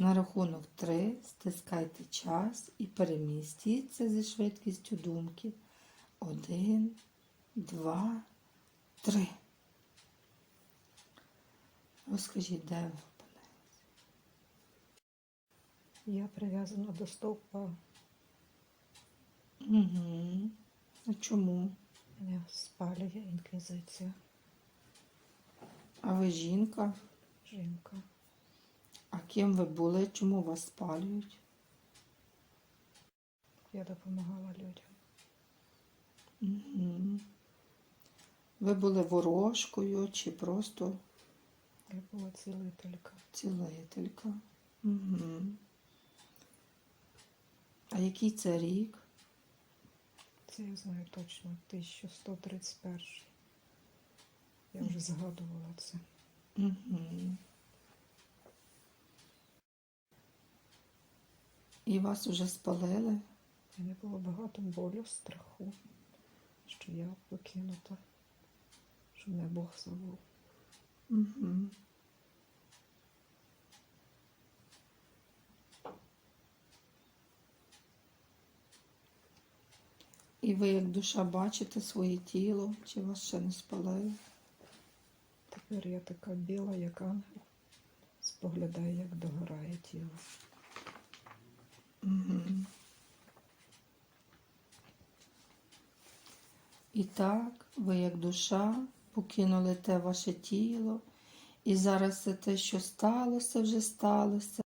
На рахунок 3 стискайте час і перемістіться зі швидкістю думки. Один, два, три. Розкажіть, де ви опинилися? Я прив'язана до стовпа. Угу. А чому? Мене спалює інквізиція. А ви жінка? Жінка. Ким ви були? Чому вас спалюють? Я допомагала людям. Угу. Ви були ворожкою чи просто Я була цілителька. цілителька? Угу. А який це рік? Це я знаю точно. 1131. Я вже згадувала це. Угу. І вас уже спалили? І не було багато болю, страху, що я покинута, що мене Бог забув. Угу. І ви як душа бачите своє тіло, чи вас ще не спалили? Тепер я така біла, як ангел, споглядаю, як догорає тіло. І так, ви як душа покинули те ваше тіло, і зараз це те, що сталося, вже сталося.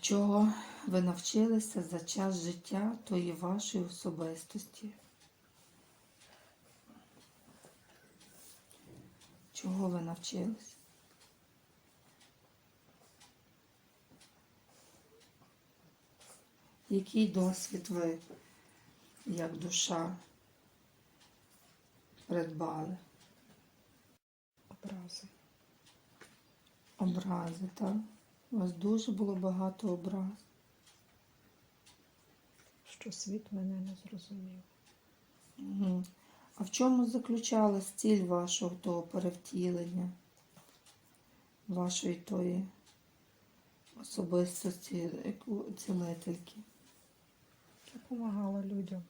Чого ви навчилися за час життя тої вашої особистості? Чого ви навчилися? Який досвід ви, як душа, придбали? Образи. Образи, так? У вас дуже було багато образ. що світ мене не зрозумів. Угу. А в чому заключалась ціль вашого того перевтілення, вашої тої особистості цілительки? Допомагала людям.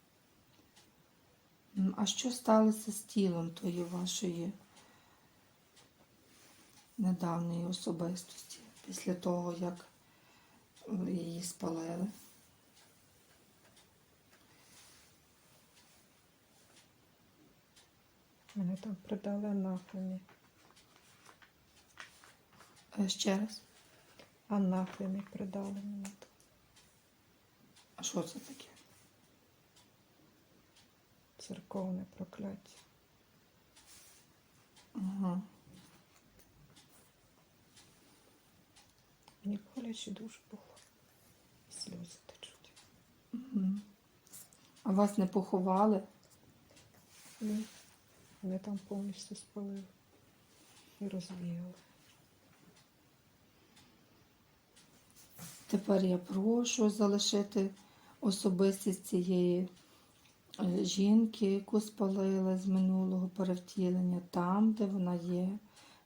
А що сталося з тілом тої вашої недавньої особистості після того, як е, її спалили? Мене там придали анафемі. Е, Ще раз. Анафемі придали мені. А що це таке? Церковне прокляття. Ага. Мені боляче дуже було. Сльози течуть. Мгм. А вас не поховали? Ні. Вони там повністю спалили і розвіяли. Тепер я прошу залишити особистість цієї е, жінки, яку спалили з минулого перевтілення, там, де вона є.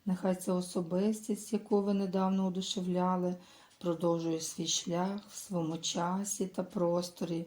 Нехай ця особистість, яку ви недавно одушевляли, продовжує свій шлях в своєму часі та просторі